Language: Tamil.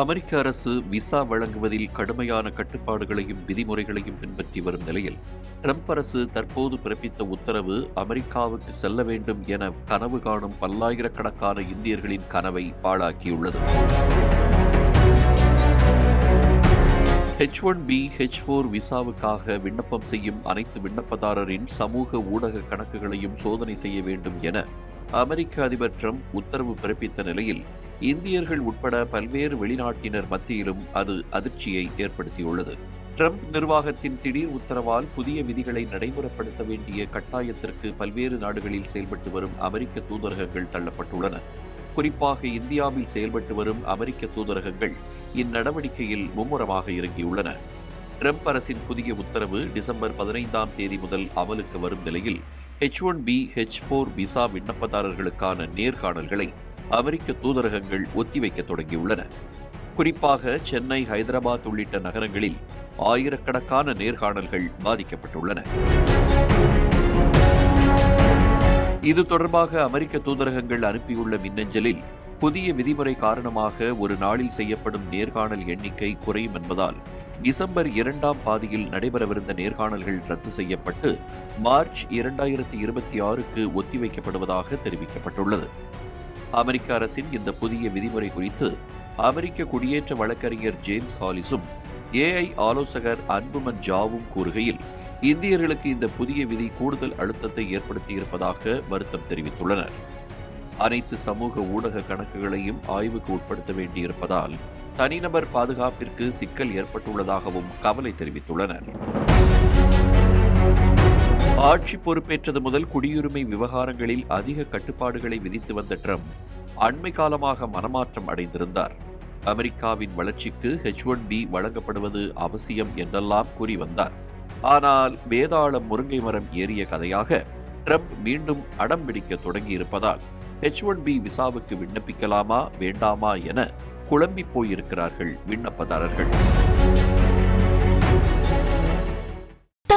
அமெரிக்க அரசு விசா வழங்குவதில் கடுமையான கட்டுப்பாடுகளையும் விதிமுறைகளையும் பின்பற்றி வரும் நிலையில் ட்ரம்ப் அரசு தற்போது பிறப்பித்த உத்தரவு அமெரிக்காவுக்கு செல்ல வேண்டும் என கனவு காணும் பல்லாயிரக்கணக்கான இந்தியர்களின் கனவை பாழாக்கியுள்ளது. H one B H four விசாவுக்காக விண்ணப்பம் செய்யும் அனைத்து விண்ணப்பதாரரின் சமூக ஊடக கணக்குகளையும் சோதனை செய்ய வேண்டும் என அமெரிக்க அதிபர் ட்ரம்ப் உத்தரவு பிறப்பித்த நிலையில் இந்தியர்கள் உட்பட பல்வேறு வெளிநாட்டினர் மத்தியிலும் அது அதிர்ச்சியை ஏற்படுத்தியுள்ளது. ட்ரம்ப் நிர்வாகத்தின் திடீர் உத்தரவால் புதிய விதிகளை நடைமுறைப்படுத்த வேண்டிய கட்டாயத்திற்கு பல்வேறு நாடுகளில் செயல்பட்டு வரும் அமெரிக்க தூதரகங்கள் தள்ளப்பட்டுள்ளன. குறிப்பாக இந்தியாவில் செயல்பட்டு வரும் அமெரிக்க தூதரகங்கள் இந்நடவடிக்கையில் மும்முரமாக இறங்கியுள்ளன. ட்ரம்ப் அரசின் புதிய உத்தரவு டிசம்பர் பதினைந்தாம் தேதி முதல் அமலுக்கு வரும் நிலையில் H one B H four visa விண்ணப்பதாரர்களுக்கான நேர்காணல்களை அமெரிக்க தூதரகங்கள் ஒத்திவைக்க தொடங்கியுள்ளன. குறிப்பாக சென்னை ஹைதராபாத் உள்ளிட்ட நகரங்களில் ஆயிரக்கணக்கான நேர்காணல்கள் பாதிக்கப்பட்டுள்ளன. இது தொடர்பாக அமெரிக்க தூதரகங்கள் அனுப்பியுள்ள மின்னஞ்சலில் புதிய விதிமுறை காரணமாக ஒரு நாளில் செய்யப்படும் நேர்காணல் எண்ணிக்கை குறையும் என்பதால் டிசம்பர் இரண்டாம் பாதியில் நடைபெறவிருந்த நேர்காணல்கள் ரத்து செய்யப்பட்டு மார்ச் இரண்டாயிரத்தி இருபத்தி ஆறுக்கு ஒத்திவைக்கப்படுவதாக தெரிவிக்கப்பட்டுள்ளது. அமெரிக்க அரசின் இந்த புதிய விதிமுறை குறித்து அமெரிக்க குடியேற்ற வழக்கறிஞர் ஜேம்ஸ் ஹாலிஸும் ஏஐ ஆலோசகர் அன்புமன் ஜாவும் கூறுகையில் இந்தியர்களுக்கு இந்த புதிய விதி கூடுதல் அழுத்தத்தை ஏற்படுத்தியிருப்பதாக வருத்தம் தெரிவித்துள்ளனர். அனைத்து சமூக ஊடக கணக்குகளையும் ஆய்வுக்கு உட்படுத்த வேண்டியிருப்பதால் தனிநபர் பாதுகாப்பிற்கு சிக்கல் ஏற்பட்டுள்ளதாகவும் கவலை தெரிவித்துள்ளனர். ஆட்சி பொறுப்பேற்றது முதல் குடியுரிமை விவகாரங்களில் அதிக கட்டுப்பாடுகளை விதித்து வந்த ட்ரம்ப் அண்மை காலமாக மனமாற்றம் அடைந்திருந்தார். அமெரிக்காவின் வளர்ச்சிக்கு ஹெச் ஒன் பி வழங்கப்படுவது அவசியம் என்றெல்லாம் கூறி வந்தார். ஆனால் வேதாளம் முருங்கை மரம் ஏறிய கதையாக ட்ரம்ப் மீண்டும் அடம் பிடிக்க தொடங்கியிருப்பதால் ஹெச் ஒன் பி விசாவுக்கு விண்ணப்பிக்கலாமா வேண்டாமா என குழம்பி போயிருக்கிறார்கள் விண்ணப்பதாரர்கள்.